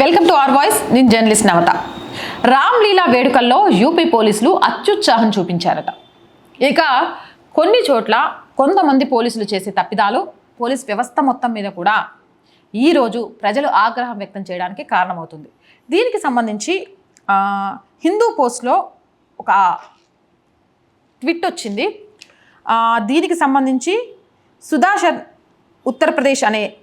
Welcome to R voice నేను journalist నవత. రామ్లీలా వేడుకల్లో UP పోలీసులు అత్యుత్సాహం చూపించారట. ఇక కొన్ని చోట్ల కొంతమంది పోలీసులు చేసే తప్పిదాలు పోలీస్ వ్యవస్థ మొత్తం మీద కూడా ఈరోజు ప్రజలు ఆగ్రహం వ్యక్తం చేయడానికి కారణమవుతుంది. దీనికి సంబంధించి హిందూ పోస్ట్లో ఒక ట్విట్ వచ్చింది. దీనికి సంబంధించి సుధాశర్ ఉత్తరప్రదేశ్ అనే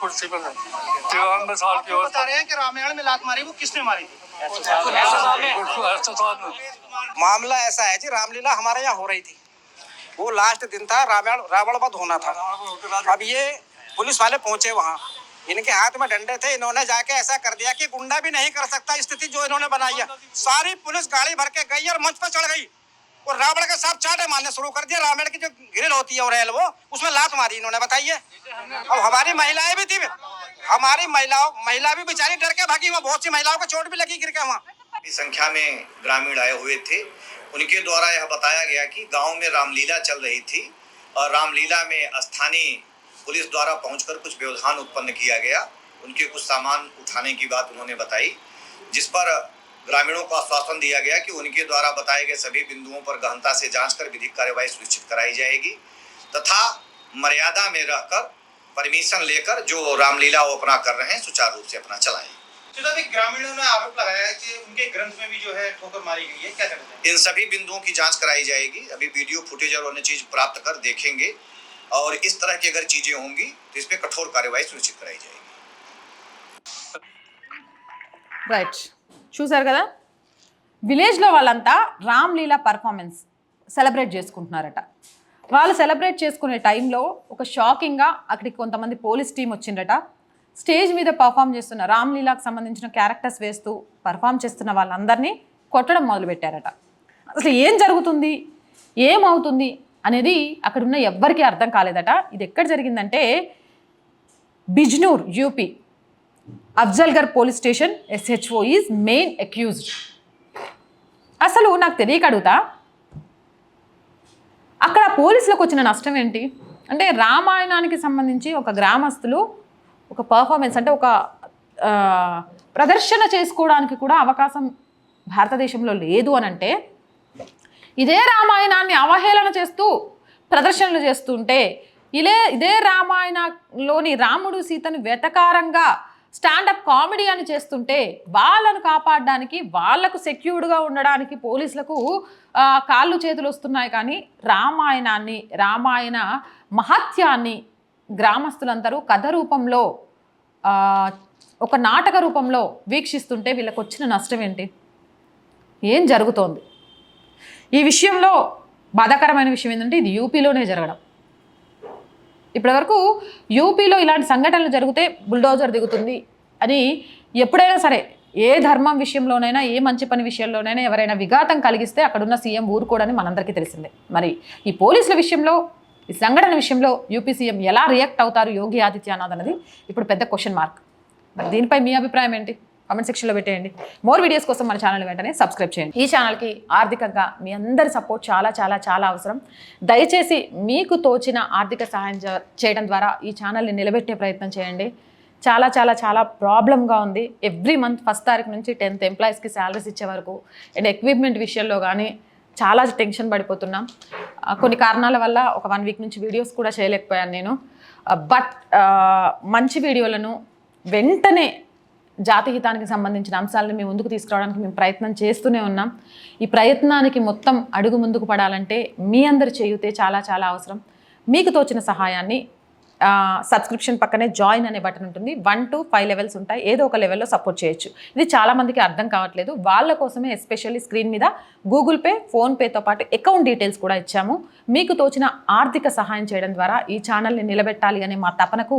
कुर्सी पर तिरानवे साल की बता रहे हैं कि रामायण में लात मारी वो किसने मारी? थी मामला ऐसा है जी रामलीला हमारे यहाँ हो रही थी। वो लास्ट दिन था रावण रावण वध होना था। अब ये पुलिस वाले पहुँचे वहाँ। इनके हाथ में डंडे थे इन्होंने जाके ऐसा कर दिया कि गुंडा भी नहीं कर सकता स्थिति जो इन्होंने बनाई है। सारी पुलिस गाड़ी भर के गई और मंच पर चढ़ गई। और रावण के साथ चाटे मारने शुरू कर दिया। रावण की जो ग्रिल होती है और रेल वो, उसमें लात मारी इन्होंने, बताइए। अब हमारी महिलाएँ भी थी। हमारी महिलाओं, महिला भी बेचारी डर के भागी वहाँ बहुत सी महिलाओं को चोट भी लगी गिर के वहाँ। संख्या में ग्रामीण आए हुए थे। उनके द्वारा यह बताया गया कि गाँव में रामलीला चल रही थी और रामलीला में स्थानीय पुलिस द्वारा पहुंचकर कुछ व्यवधान उत्पन्न किया गया। उनके कुछ सामान उठाने की बात उन्होंने बताई, जिस पर ग्रामीणों को आश्वासन दिया गया कि उनके द्वारा बताए गए सभी बिंदुओं पर गहनता से जाँच कर विधिक कार्यवाही सुनिश्चित कराई जाएगी तथा मर्यादा में रहकर परमिशन लेकर जो रामलीला वो अपना कर रहे हैं सुचारू रूप से अपना चलाएँ। तो ग्रामीणों ने आरोप लगाया है कि उनके ग्रंथ में भी जो है ठोकर मारी गई है क्या इन सभी बिंदुओं की जाँच कराई जाएगी। अभी वीडियो फुटेज और अन्य चीज़ प्राप्त कर देखेंगे और इस तरह की अगर चीज़ें होंगी तो इस पे कठोर कार्यवाही सुनिश्चित कराई जाएगी। రైట్ చూసారు కదా? విలేజ్లో వాళ్ళంతా రామ్లీలా పర్ఫార్మెన్స్ సెలబ్రేట్ చేసుకుంటున్నారట. వాళ్ళు సెలబ్రేట్ చేసుకునే టైంలో ఒక షాకింగ్గా అక్కడికి కొంతమంది పోలీస్ టీం వచ్చిందట స్టేజ్ మీద పర్ఫామ్ చేస్తున్న రామ్లీలాకు సంబంధించిన క్యారెక్టర్స్ వేస్తూ పర్ఫామ్ చేస్తున్న వాళ్ళందరినీ కొట్టడం మొదలుపెట్టారట. అసలు ఏం జరుగుతుంది? ఏమవుతుంది అనేది అక్కడున్న ఎవ్వరికీ అర్థం కాలేదట. ఇది ఎక్కడ జరిగిందంటే Bijnor UP Afzalgarh police station SHO is main accused అసలు నాకు తెలియక అడుగుతా అక్కడ పోలీసులకు వచ్చిన నష్టం ఏంటి? అంటే రామాయణానికి సంబంధించి ఒక గ్రామస్తులు ఒక పర్ఫార్మెన్స్ అంటే ఒక ప్రదర్శన చేసుకోవడానికి కూడా అవకాశం భారతదేశంలో లేదు అని అంటే ఇదే రామాయణాన్ని అవహేళన చేస్తూ ప్రదర్శనలు చేస్తుంటే ఇదే ఇదే రామాయణంలోని రాముడు సీతను వెతకారంగా స్టాండప్ కామెడీ అని చేస్తుంటే వాళ్ళను కాపాడడానికి వాళ్ళకు సెక్యూర్డ్గా ఉండడానికి పోలీసులకు కాళ్ళు చేతులు వస్తున్నాయి. కానీ రామాయణాన్ని రామాయణ మహత్యాన్ని గ్రామస్తులందరూ కథ రూపంలో ఒక నాటక రూపంలో వీక్షిస్తుంటే వీళ్ళకు వచ్చిన నష్టం ఏంటి ఏం జరుగుతోంది? ఈ విషయంలో బాధాకరమైన విషయం ఏంటంటే ఇది యూపీలోనే జరగడం. ఇప్పటివరకు యూపీలో ఇలాంటి సంఘటనలు జరిగితే బుల్డోజర్ దిగుతుంది అని ఎప్పుడైనా సరే ఏ ధర్మం విషయంలోనైనా ఏ మంచి పని విషయంలోనైనా ఎవరైనా విఘాతం కలిగిస్తే అక్కడున్న సీఎం ఊరుకోడని మనందరికీ తెలిసిందే. మరి ఈ పోలీసుల విషయంలో ఈ సంఘటన విషయంలో యూపీ సీఎం ఎలా రియాక్ట్ అవుతారు యోగి ఆదిత్యనాథ్ అన్నది ఇప్పుడు పెద్ద క్వశ్చన్ మార్క్. మరి దీనిపై మీ అభిప్రాయం ఏంటి? కామెంట్ సెక్షన్లో పెట్టేయండి. మోర్ వీడియోస్ కోసం మన ఛానల్ వెంటనే సబ్స్క్రైబ్ చేయండి. ఈ ఛానల్కి ఆర్థికంగా మీ అందరి సపోర్ట్ చాలా చాలా చాలా అవసరం. దయచేసి మీకు తోచిన ఆర్థిక సహాయం చేయడం ద్వారా ఈ ఛానల్ని నిలబెట్టే ప్రయత్నం చేయండి. చాలా చాలా చాలా ప్రాబ్లంగా ఉంది. ఎవ్రీ మంత్ ఫస్ట్ తారీఖు నుంచి టెన్త్ ఎంప్లాయీస్కి శాలరీస్ ఇచ్చే వరకు అండ్ ఎక్విప్మెంట్ విషయంలో కానీ చాలా టెన్షన్ పడిపోతున్నాం. కొన్ని కారణాల వల్ల ఒక వన్ వీక్ నుంచి వీడియోస్ కూడా చేయలేకపోయాను నేను. బట్ మంచి వీడియోలను వెంటనే జాతిహితానికి సంబంధించిన అంశాలను మేము ముందుకు తీసుకురావడానికి మేము ప్రయత్నం చేస్తూనే ఉన్నాం. ఈ ప్రయత్నానికి మొత్తం అడుగు ముందుకు పడాలంటే మీ అందరి చేయుతే చాలా చాలా అవసరం. మీకు తోచిన సహాయాన్ని సబ్స్క్రిప్షన్ పక్కనే జాయిన్ అనే బటన్ ఉంటుంది. వన్ టు ఫైవ్ లెవెల్స్ ఉంటాయి. ఏదో ఒక లెవెల్లో సపోర్ట్ చేయొచ్చు. ఇది చాలామందికి అర్థం కావట్లేదు. వాళ్ళ కోసమే ఎస్పెషల్లీ స్క్రీన్ మీద గూగుల్ పే ఫోన్పేతో పాటు అకౌంట్ డీటెయిల్స్ కూడా ఇచ్చాము. మీకు తోచిన ఆర్థిక సహాయం చేయడం ద్వారా ఈ ఛానల్ని నిలబెట్టాలి అనే మా తపనకు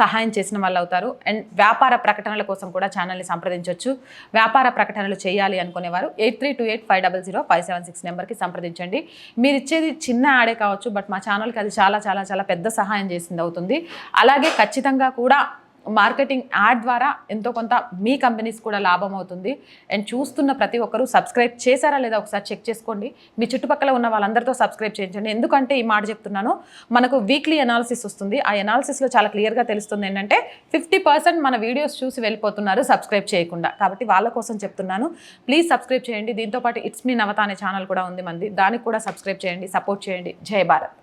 సహాయం చేసిన వాళ్ళు అవుతారు. అండ్ వ్యాపార ప్రకటనల కోసం కూడా ఛానల్ని సంప్రదించవచ్చు వ్యాపార ప్రకటనలు చేయాలి అనుకునేవారు. Eight three two eight five double zero five seven six నెంబర్కి సంప్రదించండి. మీరు ఇచ్చేది చిన్న యాడే కావచ్చు బట్ మా ఛానల్కి అది చాలా చాలా చాలా పెద్ద సహాయం చేసింది అవుతుంది. అవుతుంది అలాగే ఖచ్చితంగా కూడా మార్కెటింగ్ యాడ్ ద్వారా ఎంతో కొంత మీ కంపెనీస్ కూడా లాభం అవుతుంది. అండ్ చూస్తున్న ప్రతి ఒక్కరూ సబ్స్క్రైబ్ చేశారా లేదా ఒకసారి చెక్ చేసుకోండి. మీ చుట్టుపక్కల ఉన్న వాళ్ళందరితో సబ్స్క్రైబ్ చేయించండి ఎందుకంటే ఈ మాట చెప్తున్నాను మనకు వీక్లీ అనాలిసిస్ వస్తుంది. ఆ అనాలిసిస్లో చాలా క్లియర్గా తెలుస్తుంది ఏంటంటే ఫిఫ్టీ పర్సెంట్ మన వీడియోస్ చూసి వెళ్ళిపోతున్నారు సబ్స్క్రైబ్ చేయకుండా. కాబట్టి వాళ్ళ కోసం చెప్తున్నాను ప్లీజ్ సబ్స్క్రైబ్ చేయండి. దీంతోపాటు ఇట్స్ మీ నవత అనే ఛానల్ కూడా ఉంది మంది. దానికి కూడా సబ్స్క్రైబ్ చేయండి సపోర్ట్ చేయండి. జై భారత్.